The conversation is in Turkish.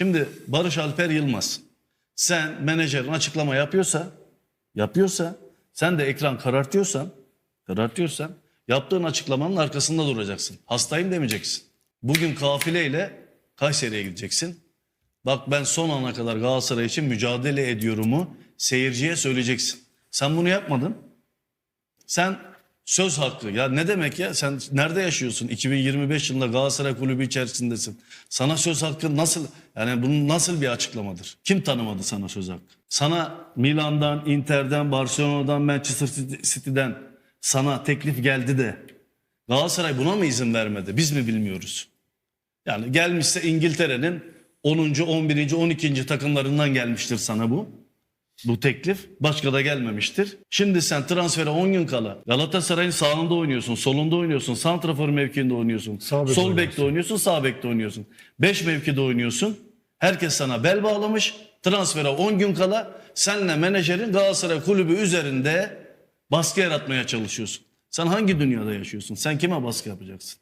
Şimdi Barış Alper Yılmaz sen menajerin açıklama yapıyorsa yapıyorsa sen de ekran karartıyorsan karartıyorsan yaptığın açıklamanın arkasında duracaksın. Hastayım demeyeceksin. Bugün kafileyle Kayseri'ye gideceksin. Bak ben son ana kadar Galatasaray için mücadele ediyorumu seyirciye söyleyeceksin. Sen bunu yapmadın. Sen söz hakkı ya ne demek ya sen nerede yaşıyorsun 2025 yılında Galatasaray kulübü içerisindesin sana söz hakkı nasıl yani bunun nasıl bir açıklamadır kim tanımadı sana söz hakkı sana Milan'dan Inter'den Barcelona'dan Manchester City- City'den sana teklif geldi de Galatasaray buna mı izin vermedi biz mi bilmiyoruz yani gelmişse İngiltere'nin 10. 11. 12. takımlarından gelmiştir sana bu bu teklif başka da gelmemiştir. Şimdi sen transfere 10 gün kala Galatasaray'ın sağında oynuyorsun, solunda oynuyorsun, santrafor mevkiinde oynuyorsun, Sağ bek sol bekte oynuyorsun, sağ bekte oynuyorsun. 5 mevkide oynuyorsun. Herkes sana bel bağlamış. Transfere 10 gün kala senle menajerin Galatasaray kulübü üzerinde baskı yaratmaya çalışıyorsun. Sen hangi dünyada yaşıyorsun? Sen kime baskı yapacaksın?